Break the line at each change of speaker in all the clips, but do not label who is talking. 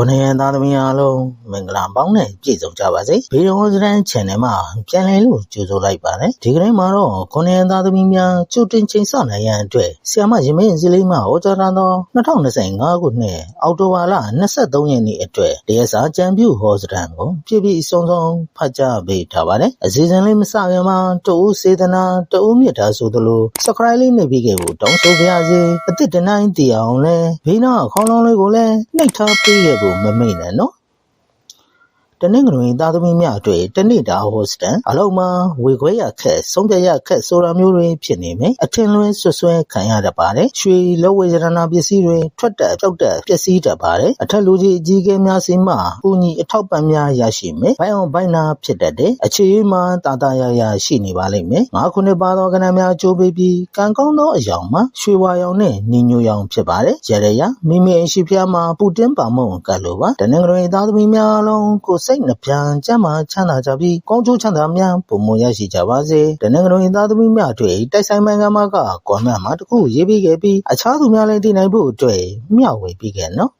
ခုနှစ်ရက်သားသမီးအားလုံးမင်္ဂလာပေါင်းနဲ့ပြည့်စုံကြပါစေဗီဒီယိုစတန် channel မှာပြန်လည်လို့ကြိုဆိုလိုက်ပါတယ်ဒီကနေ့မှာတော့ခုနှစ်ရက်သားသမီးများကြိုတင်ချိန်ဆနိုင်ရန်အတွက်ဆီယမရမင်းစလေးမှဟောကြားထားသော2025ခုနှစ်အောက်တိုဘာလ23ရက်နေ့အတွက်တရားစာကြံပြုဟောစတန်ကိုပြည့်ပြည့်စုံစုံဖတ်ကြားပေးထားပါတယ်အစီအစဉ်လေးမစခင်မှာတူဦးစေတနာတူဦးမြတ်တာဆိုသလို subscribe လေးနှိပ်ပြီးခဲ့ဖို့တောင်းဆိုပါရစေအသစ်တနိုင်တည်အောင်လဲဘေးနာခေါင်းလုံးလေးကိုလည်းနှိပ်ထားပေးခဲ့ဖို့မမိတ်နဲ့နော် တနင်္ဂနွေသားသမီးများအတွက်တနေ့တာဟောစတန်အလုံးမှာဝေခွဲရခက်ဆုံးဖြတ်ရခက်ဆိုတာမျိုးတွေဖြစ်နေမယ်အထင်လွဲဆွဆွဲခံရတတ်ပါတယ်ရွှေလောဝေရတနာပစ္စည်းတွေထွက်တက်ပြောက်တက်ပျက်စီးတတ်ပါတယ်အထက်လူကြီးအကြီးကဲများစီမှပူညီအထောက်ပံ့များရရှိမယ်ဘိုင်အောင်ဘိုင်နာဖြစ်တတ်တယ်အခြေအေးမှာတာတာရရရှိနေပါလိမ့်မယ်ငါးခုနှစ်ပါသောကဏ္ဍများကြိုးပေးပြီးကံကောင်းသောအယောင်မှာရွှေဝါရောင်နဲ့နီညိုရောင်ဖြစ်ပါတယ်ရရရမိမိအရှိဖျားမှာပူတင်းပါမုံကတ်လိုပါတနင်္ဂနွေသားသမီးများအလုံးကိုစိတ်နှပြကျမ်းမာချမ်းသာကြပြီးကောင်းကျိုးချမ်းသာများပုံမရရှိကြပါစေတနင်္ဂနွေသားသမီးများအတွက်တိုက်ဆိုင်မှန်ကမကကွန်မန့်မှာတခုရေးပြီးခဲ့ပြီးအခြားသူများလည်းသိနိုင်ဖို့အတွက်မျှဝေပြီးခဲ့နော်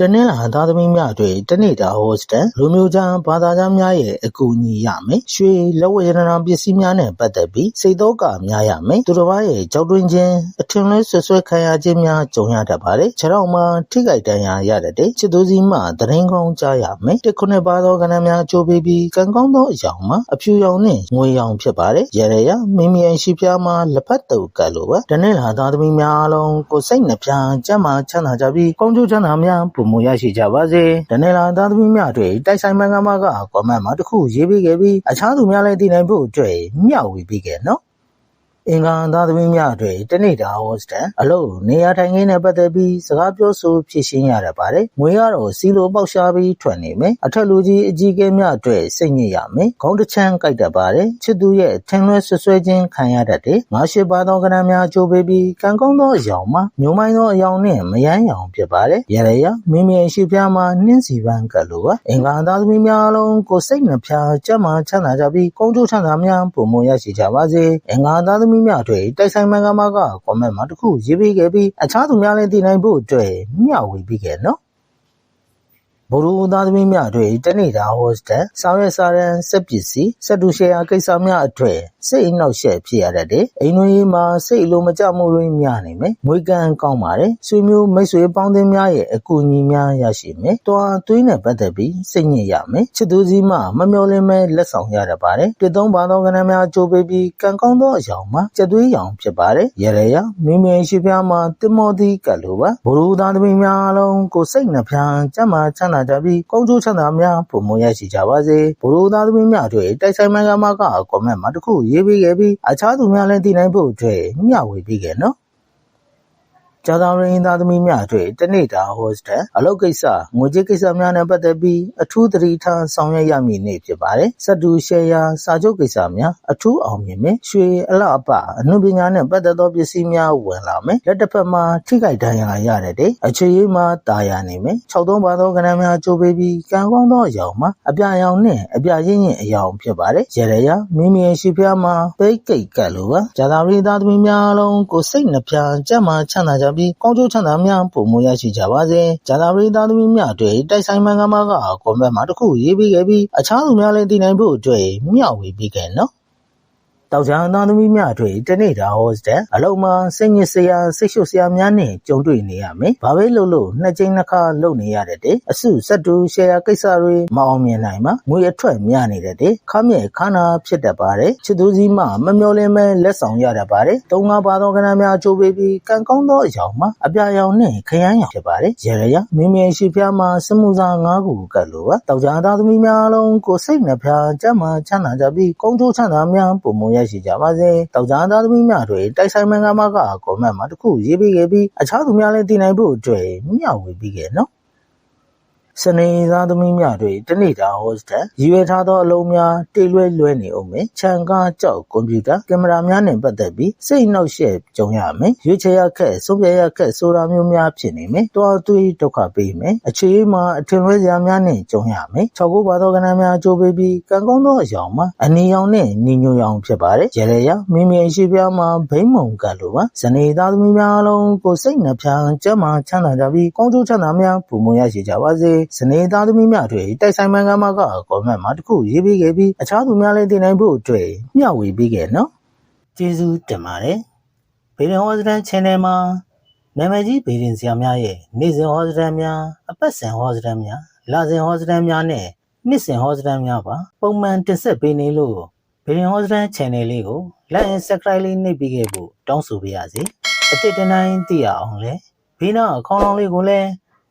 တနင်္လာသားသမီးများအတွက်တနေ့တာဟောစတန်လူမျိုးကြားဘာသာကြားများရဲ့အကူအညီရမယ်။ရွှေလက်ဝတ်ရတနာပစ္စည်းများနဲ့ပတ်သက်ပြီးစိတ်သောကများရမယ်။သူတစ်ပါးရဲ့ကြောက်တွင်ခြင်းအထင်လွဲဆွဆွဲခံရခြင်းများကြုံရတတ်ပါတယ်။ခြေထောက်မှာထိခိုက်ဒဏ်ရာရတတ်တဲ့ချစ်သူစီမှသတင်းကောင်းကြားရမယ်။တစ်ခုနှစ်ပါသောကဏ္ဍများကြိုးပေးပြီးကံကောင်းသောအယောင်မှာအဖြူရောင်နဲ့ငွေရောင်ဖြစ်ပါတယ်။ရရရမိမိရဲ့ရှိဖျားမှာလက်ဖက်တုပ်ကတ်လိုပါ။တနင်္လာသားသမီးများအလုံးကိုစိတ်နှပြကျမ်းမာချမ်းသာကြပြီးကောင်းကျိုးချမ်းသာများပုံမရရှိကြပါစေ။တနင်္လာသားသမီးများအတွက်တိုက်ဆိုင်မှန်ကမကကွန်မန့်မှာတစ်ခုရေးပေးခဲ့ပြီးအခြားသူများလည်းသိနိုင်ဖို့အတွက်မျှဝေပေးခဲ့နော်။ အင်္ဂါသားသမီးများအတွက်တနေ့တာဟောစတန်အလို့နေရာထိုင်ခင်းနဲ့ပတ်သက်ပြီးစကားပြောဆိုဖြစ်ရှင်းရတတ်ပါတယ်။ငွေကတော့စီလိုပေါက်ရှားပြီးထွက်နေမယ်။အထက်လူကြီးအကြီးကဲများအတွက်စိတ်ညစ်ရမယ်။ခေါင်းတစ်ချမ်းကြိုက်တတ်ပါတယ်။ချစ်သူရဲ့ထင်လွဲဆွဆွဲခြင်းခံရတတ်တယ်။ငါရှိပါသောကဏ္ဍများကြိုးပေးပြီးကံကောင်းသောအယောင်မှာမျိုးမိုင်းသောအယောင်နဲ့မယမ်းရောင်ဖြစ်ပါတယ်။ရရရမိမိရှိဖျားမှာနှင်းစီပန်းကတ်လိုပါ။အင်္ဂါသားသမီးများအလုံးကိုစိတ်နှဖျားကြမ်းမာချမ်းသာကြပြီးကောင်းကျိုးချမ်းသာများပုံမရရှိကြပါစေ။အင်္ဂါသားသမီးများအတွက်တိုက်ဆိုင်မှန်ကမက ကွန်မန့်မှာတခုရေးပေးခဲ့ပြီး အခြားသူများလည်းသိနိုင်ဖို့အတွက်မျှဝေပေးခဲ့နော် ဗုဒ္ဓဦးသားသမီးများအတွက်တနေ့တာဟောစတန်ဆောင်ရွက်စာရန်စက်ပစ္စည်းစက်တူရှယ်ယာကိစ္စများအတွက်စိတ်အနှောက်အယှက်ဖြစ်ရတတ်တယ်အိမ်တွင်းမှာစိတ်အလိုမကျမှုတွေများနေမယ်ငွေကံကောင်းပါတယ်ဆွေမျိုးမိတ်ဆွေပေါင်းသင်းများရဲ့အကူအညီများရရှိမယ်တွားသွေးနဲ့ပတ်သက်ပြီးစိတ်ညစ်ရမယ်ချစ်သူစီမှမမျောလင်းမဲ့လက်ဆောင်ရတတ်ပါတယ်တွေ့သုံးပါသောကဏ္ဍများကြိုးပေးပြီးကံကောင်းသောအယောင်မှာကြက်သွေးရောင်ဖြစ်ပါတယ်ရရရမိမိရှိဖျားမှာတင်မောသီးကတ်လိုပါဘုရုသားသမီးများအလုံးကိုစိတ်နှဖျားကြမ်းမာချမ်းသာကြပြီးကောင်းကျိုးချမ်းသာများပုံမရရှိကြပါစေဘုရုသားသမီးများအတွက်တိုက်ဆိုင်မှန်ကမကကွန်မန့်မှာတခုရေးပေးခဲ့ပြီးအခြားသူများလည်းသိနိုင်ဖို့အတွက်မျှဝေပေးခဲ့နော် ကျောင်းသားရင်းသားသမီးများအတွက်တနေ့တာဟောစတယ်အလုပ်ကိစ္စငွေကြေးကိစ္စများနဲ့ပတ်သက်ပြီးအထူးသတိထားဆောင်ရွက်ရမည့်နေ့ဖြစ်ပါတယ်။စက်တူရှယ်ယာစာချုပ်ကိစ္စများအထူးအောင်မြင်မယ်။ရွှေအလှအပအမှုပညာနဲ့ပတ်သက်သောပစ္စည်းများဝင်လာမယ်။လက်တစ်ဖက်မှာထိခိုက်ဒဏ်ရာရတဲ့အခြေရေးမှာတာယာနေမယ်။၆သုံးပါသောကဏ္ဍများကြိုးပေးပြီးကံကောင်းသောအယောင်မှာအပြာရောင်နဲ့အပြာရင်းရင်အယောင်ဖြစ်ပါတယ်။ရရရမိမိရှိဖျားမှာပိတ်ကိတ်ကတ်လိုပါ။ဂျာသာရီသားသမီးများလုံးကိုစိတ်နှပြကြက်မှချမ်းသာကြပြီးကောင်းကျိုးချမ်းသာများပုံမရရှိကြပါစေ။ဂျာသာပရိသတ်သမီးများအတွက်တိုက်ဆိုင်မှန်ကမာကကွန်ဘတ်မှာတစ်ခုရေးပေးခဲ့ပြီးအခြားသူများလည်းသိနိုင်ဖို့အတွက်မျှဝေပေးခဲ့နော်။ တောက်ချာသားသမီးများအတွက်တနေ့တာဟောစတန်အလုံးမှာစိတ်ညစ်စရာစိတ်ရှုပ်စရာများနဲ့ကြုံတွေ့နေရမယ်။ဘာပဲလုပ်လို့နှစ်ကြိမ်နှစ်ခါလုပ်နေရတဲ့အစုစက်တူရှယ်ယာကိစ္စတွေမအောင်မြင်နိုင်မှာငွေအထွက်များနေတဲ့ခါမြဲခါနာဖြစ်တတ်ပါတယ်။ချစ်သူစီမှမမျောလင်းမဲ့လက်ဆောင်ရတတ်ပါတယ်။သုံးငါးပါသောကဏ္ဍများချိုးပေးပြီးကံကောင်းသောအယောင်မှာအပြာရောင်နဲ့ခရမ်းရောင်ဖြစ်ပါတယ်။ရရရမင်းမြရှိဖျားမှာစမှုစာငါးခုကတ်လိုပါ။တောက်ချာသားသမီးများလုံးကိုစိတ်နှဖျားကြမ်းမှချမ်းသာကြပြီးကုန်းချိုးချမ်းသာများပုံမရရှိကြပါစေ။တောက်ကြားသားသမီးများတွေတိုက်ဆိုင်မှန်ကမကကွန်မန့်မှာတခုရေးပေးခဲ့ပြီးအခြားသူများလည်းသိနိုင်ဖို့အတွက်မျှဝေပေးခဲ့နော်။ စနေသားသမီးများတွေတနေ့တာဟောစတက်ရည်ရွယ်ထားသောအလုံးများတေလွဲလွဲနေအောင်မယ်ခြံကားကြောက်ကွန်ပျူတာကင်မရာများနဲ့ပတ်သက်ပြီးစိတ်နှောက်ယှက်ကြုံရမယ်ရွေးချယ်ရခက်ဆုံးဖြတ်ရခက်ဆိုတာမျိုးများဖြစ်နေမယ်တွားသွေးဒုက္ခပေးမယ်အခြေအေးမှာအထင်လွဲစရာများနဲ့ကြုံရမယ်၆ခုပါသောကဏ္ဍများကြိုးပေးပြီးကံကောင်းသောအယောင်မှာအနီရောင်နဲ့ညီညွတ်ရောင်ဖြစ်ပါတယ်ရရရမိမိရှိပြားမှာဘိမ့်မုံကလိုပါဇနေသားသမီးများအလုံးကိုစိတ်နှပြကျမ်းမာချမ်းသာကြပြီးကောင်းကျိုးချမ်းသာများပုံမရရှိကြပါစေဇနေသားသမီးများတွေတိုက်ဆိုင်မှန်ကမှာကကောမန့်မှာတစ်ခုရေးပေးခဲ့ပြီးအခြားသူများလည်းတင်နိုင်ဖို့အတွက်မျှဝေပေးခဲ့နော်ကျေးဇူးတင်ပါတယ်ဗီဒီယိုဟောစတန် channel မှာနာမည်ကြီးဗီဒီယိုဆရာများရဲ့နေ့စဉ်ဟောစတန်များအပတ်စဉ်ဟောစတန်များလစဉ်ဟောစတန်များနဲ့နှစ်စဉ်ဟောစတန်များပါပုံမှန်တင်ဆက်ပေးနေလို့ဗီဒီယိုဟောစတန် channel လေးကို like and subscribe လေးနှိပ်ပေးခဲ့ဖို့တောင်းဆိုပါရစေအတစ်တနိုင်သိရအောင်လဲဘေးနားအကောင့်လေးကိုလည်း